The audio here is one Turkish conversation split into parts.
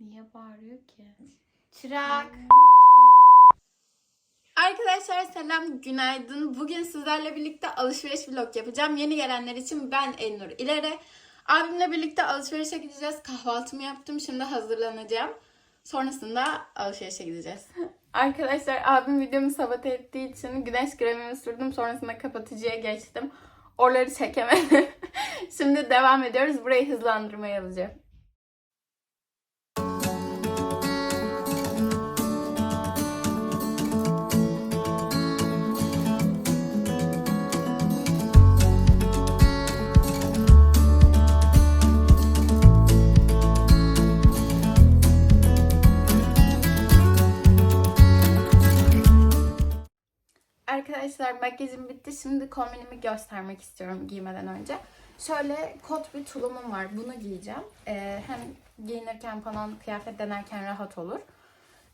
Niye bağırıyor ki? Çırak. Arkadaşlar selam, günaydın. Bugün sizlerle birlikte alışveriş vlog yapacağım. Yeni gelenler için ben Elnur İleri. Abimle birlikte alışverişe gideceğiz. Kahvaltımı yaptım, şimdi hazırlanacağım. Sonrasında alışverişe gideceğiz. Arkadaşlar abim videomu sabote ettiği için güneş kremimi sürdüm. Sonrasında kapatıcıya geçtim. Oraları çekemedim. şimdi devam ediyoruz. Burayı hızlandırmaya alacağım. Arkadaşlar makyajım bitti. Şimdi kombinimi göstermek istiyorum giymeden önce. Şöyle kot bir tulumum var. Bunu giyeceğim. Ee, hem giyinirken falan kıyafet denerken rahat olur.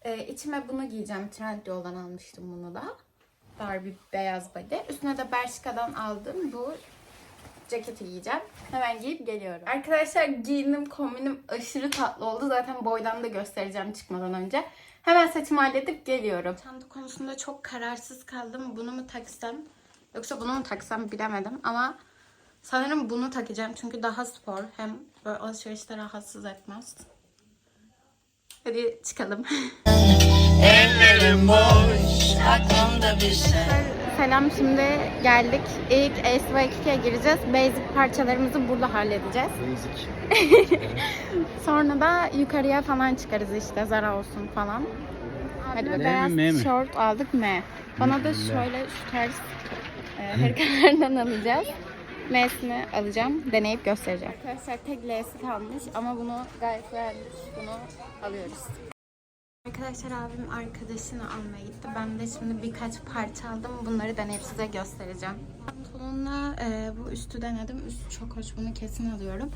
Ee, içime bunu giyeceğim. Trendyol'dan almıştım bunu da. Dar bir beyaz body. Üstüne de Bershka'dan aldım. Bu ceketi giyeceğim. Hemen giyip geliyorum. Arkadaşlar giyinim kombinim aşırı tatlı oldu. Zaten boydan da göstereceğim çıkmadan önce. Hemen saçımı halledip geliyorum. Çanta konusunda çok kararsız kaldım. Bunu mu taksam yoksa bunu mu taksam bilemedim ama sanırım bunu takacağım çünkü daha spor hem böyle alışverişte rahatsız etmez. Hadi çıkalım. Ellerim boş, aklımda bir şey. Selam şimdi geldik. İlk ASV2'ye gireceğiz. Basic parçalarımızı burada halledeceğiz. Basic. Sonra da yukarıya falan çıkarız işte Zara olsun falan. Hadi mi, beyaz mi? tişört aldık M. Bana da şöyle şu tarz e, hırkalardan alacağız. M'sini alacağım. Deneyip göstereceğim. Arkadaşlar tek L'si kalmış ama bunu gayet beğendik. Bunu alıyoruz. Arkadaşlar abim arkadaşını almaya gitti. Ben de şimdi birkaç parça aldım. Bunları deneyip size göstereceğim. Pantolonla e, bu üstü denedim. Üst çok hoş. Bunu kesin alıyorum.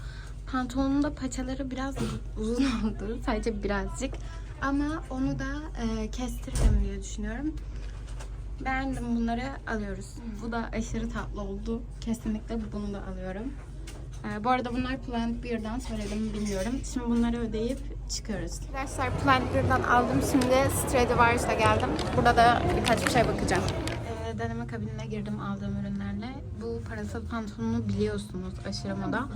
Pantolonun da paçaları biraz uzun oldu. Sadece birazcık. Ama onu da e, kestiririm diye düşünüyorum. Beğendim bunları alıyoruz. Bu da aşırı tatlı oldu. Kesinlikle bunu da alıyorum. Ee, bu arada bunlar Plant Beer'dan söyledim bilmiyorum. Şimdi bunları ödeyip çıkıyoruz. Arkadaşlar Plant Beer'dan aldım. Şimdi Stradivarius'a geldim. Burada da birkaç bir şey bakacağım. Ee, deneme kabinine girdim aldığım ürünlerle. Bu parasal pantolonu biliyorsunuz aşırı moda.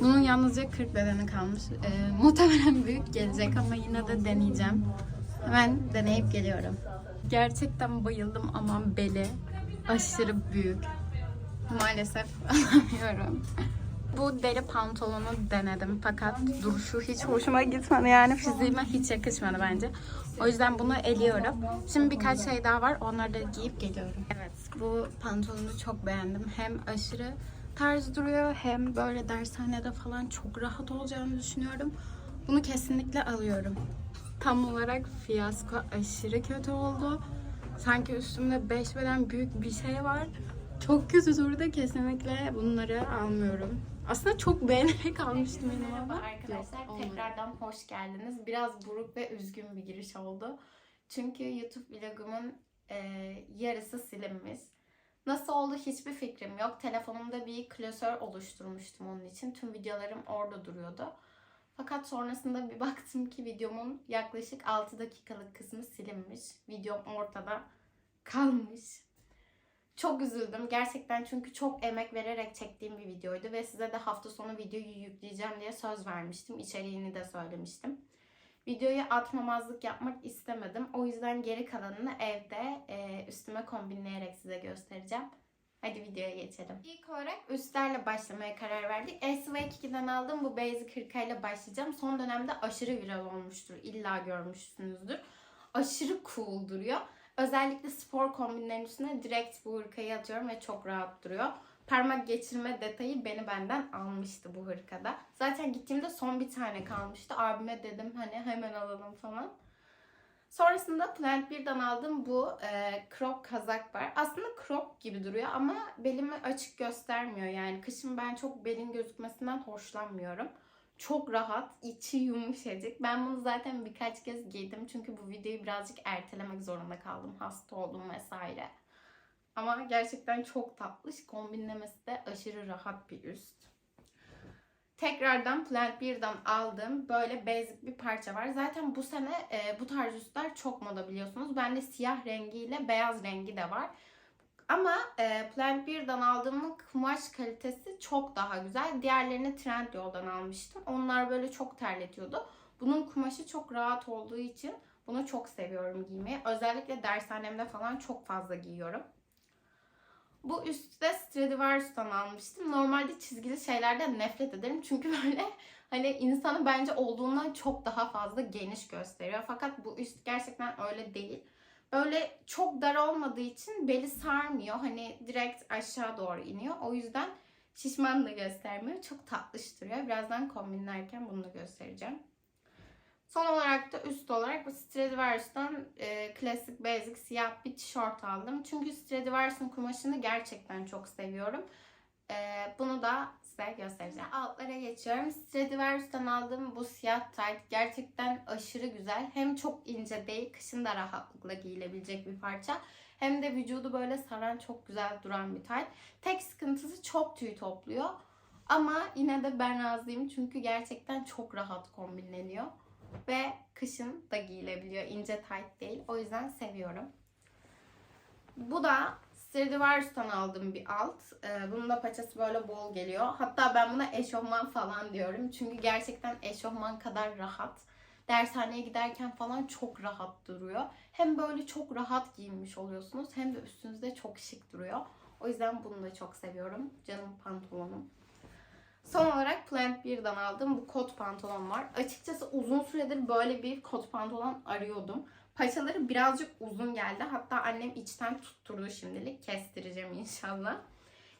Bunun yalnızca 40 bedeni kalmış. Ee, muhtemelen büyük gelecek ama yine de deneyeceğim. Hemen deneyip geliyorum. Gerçekten bayıldım ama beli aşırı büyük. Maalesef alamıyorum. Bu deri pantolonu denedim fakat duruşu hiç hoşuma gitmedi yani fiziğime hiç yakışmadı bence. O yüzden bunu eliyorum. Şimdi birkaç şey daha var onları da giyip geliyorum. Evet bu pantolonu çok beğendim. Hem aşırı tarz duruyor hem böyle dershanede falan çok rahat olacağını düşünüyorum. Bunu kesinlikle alıyorum. Tam olarak fiyasko aşırı kötü oldu. Sanki üstümde 5 beden büyük bir şey var. Çok kötü durdu kesinlikle bunları almıyorum. Aslında çok beğenerek almıştım benim ama. Arkadaşlar Yok, olmadı. tekrardan hoş geldiniz. Biraz buruk ve üzgün bir giriş oldu. Çünkü YouTube vlogumun e, yarısı silinmiş. Nasıl oldu hiçbir fikrim yok. Telefonumda bir klasör oluşturmuştum onun için. Tüm videolarım orada duruyordu. Fakat sonrasında bir baktım ki videomun yaklaşık 6 dakikalık kısmı silinmiş. Videom ortada kalmış. Çok üzüldüm gerçekten çünkü çok emek vererek çektiğim bir videoydu ve size de hafta sonu videoyu yükleyeceğim diye söz vermiştim. İçeriğini de söylemiştim. Videoyu atmamazlık yapmak istemedim. O yüzden geri kalanını evde e, üstüme kombinleyerek size göstereceğim. Hadi videoya geçelim. İlk olarak üstlerle başlamaya karar verdik. SV2'den aldığım bu Basic 40 ile başlayacağım. Son dönemde aşırı viral olmuştur. İlla görmüşsünüzdür. Aşırı cool duruyor. Özellikle spor kombinlerin üstüne direkt bu hırkayı atıyorum ve çok rahat duruyor. Parmak geçirme detayı beni benden almıştı bu hırkada. Zaten gittiğimde son bir tane kalmıştı. Abime dedim hani hemen alalım falan. Sonrasında Plant 1'den aldığım bu e, crop kazak var. Aslında crop gibi duruyor ama belimi açık göstermiyor. Yani kışın ben çok belin gözükmesinden hoşlanmıyorum. Çok rahat, içi yumuşacık. Ben bunu zaten birkaç kez giydim. Çünkü bu videoyu birazcık ertelemek zorunda kaldım. Hasta oldum vesaire. Ama gerçekten çok tatlış. Kombinlemesi de aşırı rahat bir üst. Tekrardan Plant 1'den aldığım böyle basic bir parça var. Zaten bu sene e, bu tarz üstler çok moda biliyorsunuz. Bende siyah rengiyle beyaz rengi de var. Ama e, Plant 1'den aldığımın kumaş kalitesi çok daha güzel. Diğerlerini Trendyol'dan almıştım. Onlar böyle çok terletiyordu. Bunun kumaşı çok rahat olduğu için bunu çok seviyorum giymeyi. Özellikle dershanemde falan çok fazla giyiyorum. Bu üstü de Stradivarius'tan almıştım. Normalde çizgili şeylerden nefret ederim. Çünkü böyle hani insanı bence olduğundan çok daha fazla geniş gösteriyor. Fakat bu üst gerçekten öyle değil. Böyle çok dar olmadığı için beli sarmıyor. Hani direkt aşağı doğru iniyor. O yüzden şişman da göstermiyor. Çok tatlış duruyor. Birazdan kombinlerken bunu da göstereceğim. Son olarak da üst olarak bu Stradivarius'tan e, klasik basic siyah bir tişört aldım. Çünkü Stradivarius'un kumaşını gerçekten çok seviyorum. E, bunu da size göstereceğim. Altlara geçiyorum. Stradivarius'tan aldığım bu siyah tayt gerçekten aşırı güzel. Hem çok ince değil, kışın da rahatlıkla giyilebilecek bir parça. Hem de vücudu böyle saran çok güzel duran bir tayt. Tek sıkıntısı çok tüy topluyor. Ama yine de ben razıyım çünkü gerçekten çok rahat kombinleniyor. Ve kışın da giyilebiliyor. İnce tight değil. O yüzden seviyorum. Bu da Stradivarius'tan aldığım bir alt. Ee, bunun da paçası böyle bol geliyor. Hatta ben buna eşofman falan diyorum. Çünkü gerçekten eşofman kadar rahat. Dershaneye giderken falan çok rahat duruyor. Hem böyle çok rahat giyinmiş oluyorsunuz hem de üstünüzde çok şık duruyor. O yüzden bunu da çok seviyorum. Canım pantolonum. Son olarak Plant 1'den aldığım bu kot pantolon var. Açıkçası uzun süredir böyle bir kot pantolon arıyordum. Paçaları birazcık uzun geldi. Hatta annem içten tutturdu şimdilik. Kestireceğim inşallah.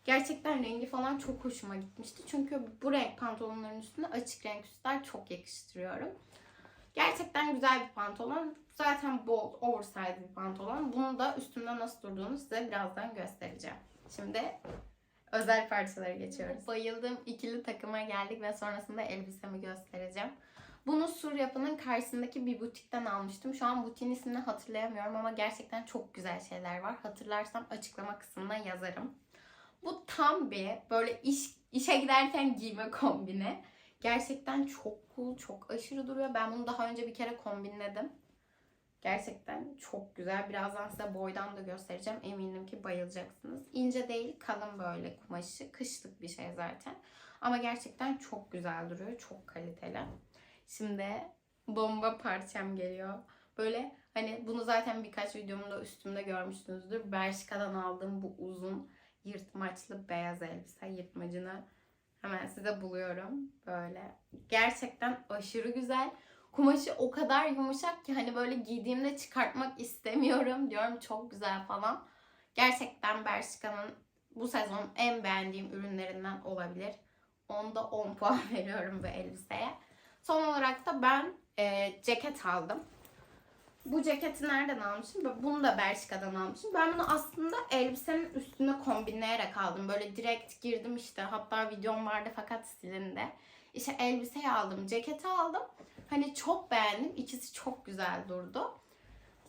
Gerçekten rengi falan çok hoşuma gitmişti. Çünkü bu renk pantolonların üstüne açık renk üstler çok yakıştırıyorum. Gerçekten güzel bir pantolon. Zaten bol, oversize bir pantolon. Bunu da üstümde nasıl durduğunu size birazdan göstereceğim. Şimdi özel parçalara geçiyoruz. Bayıldığım ikili takıma geldik ve sonrasında elbisemi göstereceğim. Bunu Sur Yapı'nın karşısındaki bir butikten almıştım. Şu an butiğin ismini hatırlayamıyorum ama gerçekten çok güzel şeyler var. Hatırlarsam açıklama kısmına yazarım. Bu tam bir böyle iş işe giderken giyme kombini. Gerçekten çok cool, çok aşırı duruyor. Ben bunu daha önce bir kere kombinledim. Gerçekten çok güzel. Birazdan size boydan da göstereceğim. Eminim ki bayılacaksınız. İnce değil, kalın böyle kumaşı. Kışlık bir şey zaten. Ama gerçekten çok güzel duruyor. Çok kaliteli. Şimdi bomba parçam geliyor. Böyle hani bunu zaten birkaç videomda üstümde görmüşsünüzdür. Bershka'dan aldığım bu uzun yırtmaçlı beyaz elbise. Yırtmacını hemen size buluyorum. Böyle. Gerçekten aşırı güzel. Kumaşı o kadar yumuşak ki hani böyle giydiğimde çıkartmak istemiyorum diyorum çok güzel falan. Gerçekten Bershka'nın bu sezon en beğendiğim ürünlerinden olabilir. Onda 10 puan veriyorum bu elbiseye. Son olarak da ben e, ceket aldım. Bu ceketi nereden almışım? Bunu da Bershka'dan almışım. Ben bunu aslında elbisenin üstüne kombinleyerek aldım. Böyle direkt girdim işte. Hatta videom vardı fakat silindi. İşte elbiseyi aldım, ceketi aldım. Hani çok beğendim. İkisi çok güzel durdu.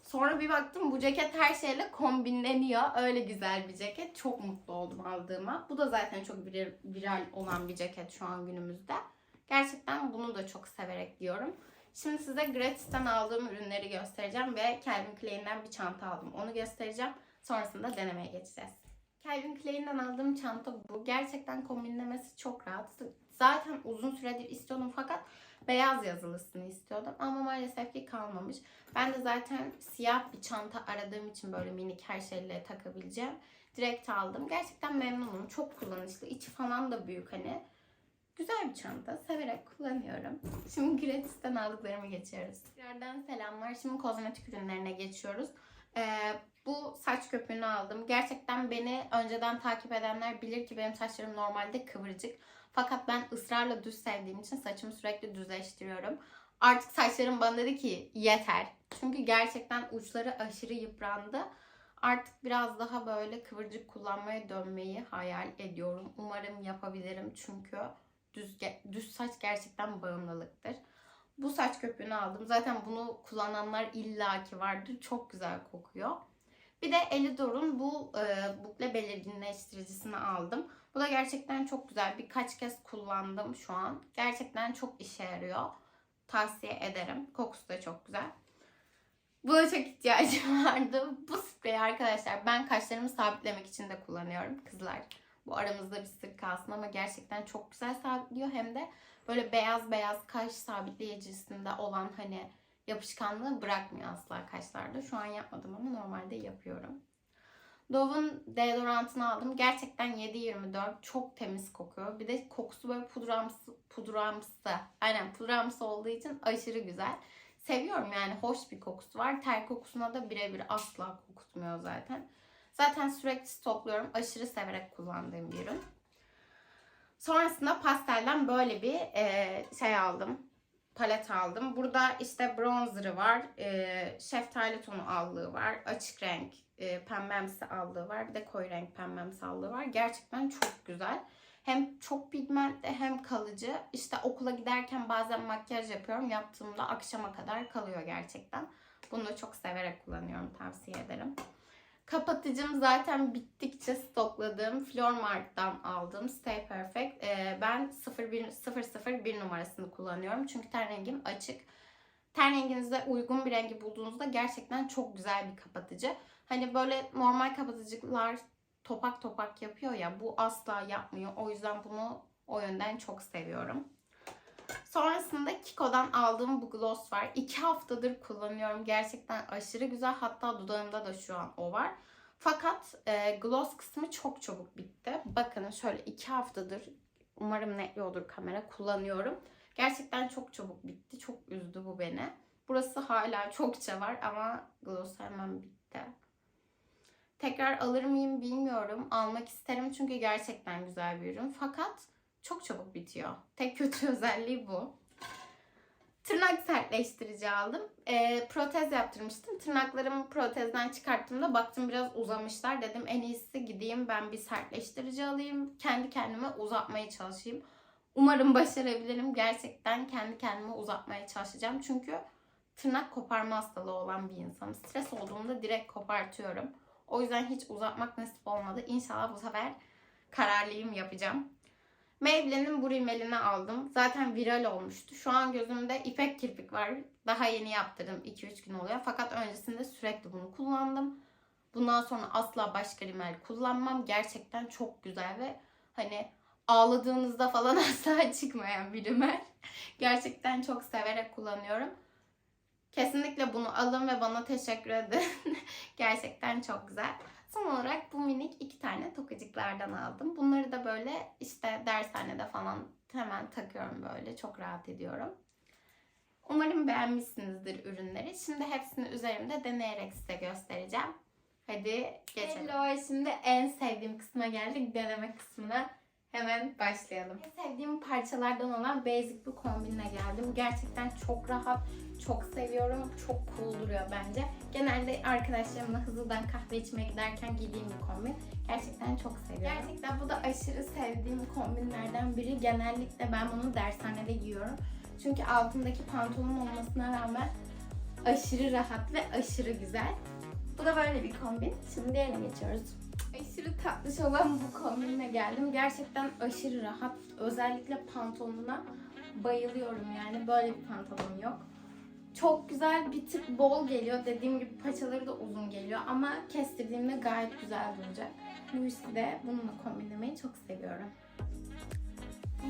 Sonra bir baktım bu ceket her şeyle kombinleniyor. Öyle güzel bir ceket. Çok mutlu oldum aldığıma. Bu da zaten çok vir- viral olan bir ceket şu an günümüzde. Gerçekten bunu da çok severek giyiyorum. Şimdi size Gratis'ten aldığım ürünleri göstereceğim ve Calvin Klein'den bir çanta aldım. Onu göstereceğim. Sonrasında denemeye geçeceğiz. Calvin Klein'den aldığım çanta bu. Gerçekten kombinlemesi çok rahat. Zaten uzun süredir istiyordum fakat beyaz yazılısını istiyordum ama maalesef ki kalmamış. Ben de zaten siyah bir çanta aradığım için böyle minik her şeyle takabileceğim. Direkt aldım. Gerçekten memnunum. Çok kullanışlı. İçi falan da büyük hani. Güzel bir çanta. Severek kullanıyorum. Şimdi Gratis'ten aldıklarımı geçiyoruz. Tekrardan selamlar. Şimdi kozmetik ürünlerine geçiyoruz. Ee, bu saç köpüğünü aldım. Gerçekten beni önceden takip edenler bilir ki benim saçlarım normalde kıvırcık. Fakat ben ısrarla düz sevdiğim için saçımı sürekli düzleştiriyorum. Artık saçlarım bana dedi ki yeter. Çünkü gerçekten uçları aşırı yıprandı. Artık biraz daha böyle kıvırcık kullanmaya dönmeyi hayal ediyorum. Umarım yapabilirim çünkü düz, düz saç gerçekten bağımlılıktır. Bu saç köpüğünü aldım. Zaten bunu kullananlar illaki vardır. Çok güzel kokuyor. Bir de Elidor'un bu e, bukle belirginleştiricisini aldım. Bu da gerçekten çok güzel. Birkaç kez kullandım şu an. Gerçekten çok işe yarıyor. Tavsiye ederim. Kokusu da çok güzel. Buna çok ihtiyacım vardı. Bu spreyi arkadaşlar ben kaşlarımı sabitlemek için de kullanıyorum kızlar. Bu aramızda bir sır kalsın ama gerçekten çok güzel sabitliyor. Hem de böyle beyaz beyaz kaş sabitleyicisinde olan hani yapışkanlığı bırakmıyor asla kaşlarda. Şu an yapmadım ama normalde yapıyorum. Dove'un deodorantını aldım. Gerçekten 7-24 çok temiz kokuyor. Bir de kokusu böyle pudramsı, pudramsı. Aynen pudramsı olduğu için aşırı güzel. Seviyorum yani hoş bir kokusu var. Ter kokusuna da birebir asla kokutmuyor zaten. Zaten sürekli stokluyorum. Aşırı severek kullandığım bir ürün. Sonrasında pastelden böyle bir e, şey aldım. Palet aldım. Burada işte bronzer'ı var. E, şeftali tonu allığı var. Açık renk e, pembemsi allığı var. Bir de koyu renk pembemsi allığı var. Gerçekten çok güzel. Hem çok pigmentli hem kalıcı. İşte okula giderken bazen makyaj yapıyorum. Yaptığımda akşama kadar kalıyor gerçekten. Bunu çok severek kullanıyorum. Tavsiye ederim. Kapatıcım zaten bittikçe stokladığım Flormart'tan aldığım Stay Perfect. Ee, ben 01, 001 numarasını kullanıyorum. Çünkü ten rengim açık. Ten renginize uygun bir rengi bulduğunuzda gerçekten çok güzel bir kapatıcı. Hani böyle normal kapatıcılar topak topak yapıyor ya bu asla yapmıyor. O yüzden bunu o yönden çok seviyorum. Sonrasında Kiko'dan aldığım bu gloss var. 2 haftadır kullanıyorum. Gerçekten aşırı güzel. Hatta dudağımda da şu an o var. Fakat e, gloss kısmı çok çabuk bitti. Bakın şöyle 2 haftadır umarım netliyordur kamera kullanıyorum. Gerçekten çok çabuk bitti. Çok üzdü bu beni. Burası hala çokça var ama gloss hemen bitti. Tekrar alır mıyım bilmiyorum. Almak isterim çünkü gerçekten güzel bir ürün. Fakat çok çabuk bitiyor. Tek kötü özelliği bu. Tırnak sertleştirici aldım. Ee, protez yaptırmıştım. Tırnaklarımı protezden çıkarttığımda baktım biraz uzamışlar. Dedim en iyisi gideyim ben bir sertleştirici alayım. Kendi kendime uzatmaya çalışayım. Umarım başarabilirim. Gerçekten kendi kendime uzatmaya çalışacağım. Çünkü tırnak koparma hastalığı olan bir insanım. Stres olduğumda direkt kopartıyorum. O yüzden hiç uzatmak nasip olmadı. İnşallah bu sefer kararlıyım yapacağım. Maybelline'in bu rimelini aldım. Zaten viral olmuştu. Şu an gözümde ipek kirpik var. Daha yeni yaptırdım. 2-3 gün oluyor. Fakat öncesinde sürekli bunu kullandım. Bundan sonra asla başka rimel kullanmam. Gerçekten çok güzel ve hani ağladığınızda falan asla çıkmayan bir rimel. Gerçekten çok severek kullanıyorum. Kesinlikle bunu alın ve bana teşekkür edin. Gerçekten çok güzel. Son olarak bu minik iki tane tokacıklardan aldım. Bunları da böyle işte dershanede falan hemen takıyorum böyle. Çok rahat ediyorum. Umarım beğenmişsinizdir ürünleri. Şimdi hepsini üzerimde deneyerek size göstereceğim. Hadi geçelim. Hello, şimdi en sevdiğim kısma geldik. Deneme kısmına. Hemen başlayalım. En sevdiğim parçalardan olan basic bir kombinle geldim. Gerçekten çok rahat, çok seviyorum. Çok cool duruyor bence. Genelde arkadaşlarımla hızlıdan kahve içmeye giderken giydiğim bir kombin. Gerçekten çok seviyorum. Gerçekten bu da aşırı sevdiğim kombinlerden biri. Genellikle ben bunu dershanede giyiyorum. Çünkü altındaki pantolon olmasına rağmen aşırı rahat ve aşırı güzel. Bu da böyle bir kombin. Şimdi diğerine geçiyoruz. Aşırı tatlış olan bu kombinle geldim. Gerçekten aşırı rahat. Özellikle pantolonuna bayılıyorum yani. Böyle bir pantolon yok. Çok güzel bir tık bol geliyor. Dediğim gibi paçaları da uzun geliyor. Ama kestirdiğimde gayet güzel duracak. Bu yüzden de bununla kombinlemeyi çok seviyorum.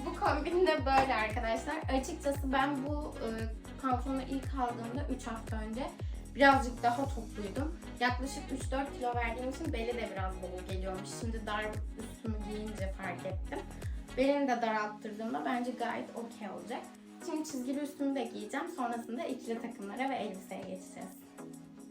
Bu kombin de böyle arkadaşlar. Açıkçası ben bu e, pantolonu ilk aldığımda 3 hafta önce birazcık daha topluydum. Yaklaşık 3-4 kilo verdiğim için beli de biraz bol geliyormuş. Şimdi dar üstümü giyince fark ettim. Belini de daralttırdığımda bence gayet okey olacak. Şimdi çizgili üstümü de giyeceğim. Sonrasında ikili takımlara ve elbiseye geçeceğiz.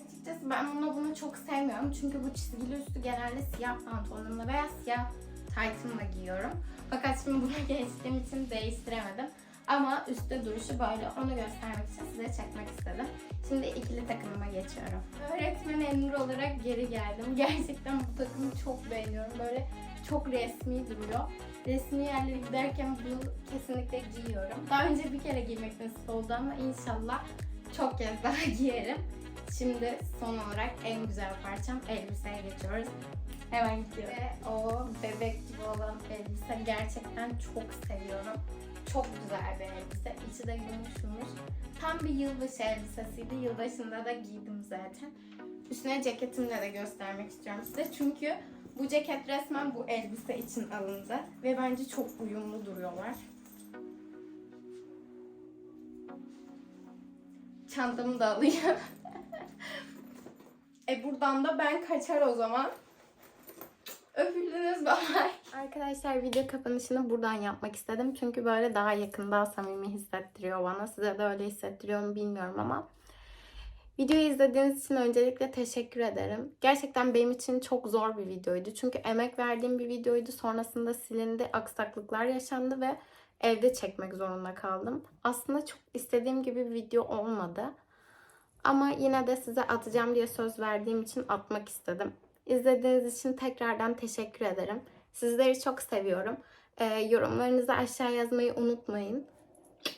Açıkçası ben bunu bunu çok sevmiyorum. Çünkü bu çizgili üstü genelde siyah pantolonumla veya siyah taytımla giyiyorum. Fakat şimdi buna geçtiğim için değiştiremedim. Ama üstte duruşu böyle. Onu göstermek için size çekmek istedim. Şimdi ikili takımıma geçiyorum. Öğretmen Emir olarak geri geldim. Gerçekten bu takımı çok beğeniyorum. Böyle çok resmi duruyor. Resmi yerlere giderken bunu kesinlikle giyiyorum. Daha önce bir kere giymek nasip oldu ama inşallah çok kez daha giyerim. Şimdi son olarak en güzel parçam elbiseye geçiyoruz. Hemen gidiyor. Ve o bebek gibi olan elbise gerçekten çok seviyorum. Çok güzel bir elbise. İçi de gümüş. Tam bir yılbaşı elbisesiydi. Yılbaşında da giydim zaten. Üstüne ceketimle de göstermek istiyorum size. Çünkü bu ceket resmen bu elbise için alındı. Ve bence çok uyumlu duruyorlar. Çantamı da alayım. e buradan da ben kaçar o zaman. Öpüldünüz bye. Arkadaşlar video kapanışını buradan yapmak istedim. Çünkü böyle daha yakın, daha samimi hissettiriyor bana. Size de öyle hissettiriyor mu bilmiyorum ama. Videoyu izlediğiniz için öncelikle teşekkür ederim. Gerçekten benim için çok zor bir videoydu. Çünkü emek verdiğim bir videoydu. Sonrasında silindi, aksaklıklar yaşandı ve evde çekmek zorunda kaldım. Aslında çok istediğim gibi bir video olmadı. Ama yine de size atacağım diye söz verdiğim için atmak istedim. İzlediğiniz için tekrardan teşekkür ederim. Sizleri çok seviyorum. Ee, yorumlarınızı aşağı yazmayı unutmayın.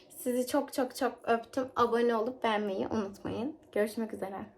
Sizi çok çok çok öptüm. Abone olup beğenmeyi unutmayın. Görüşmek üzere.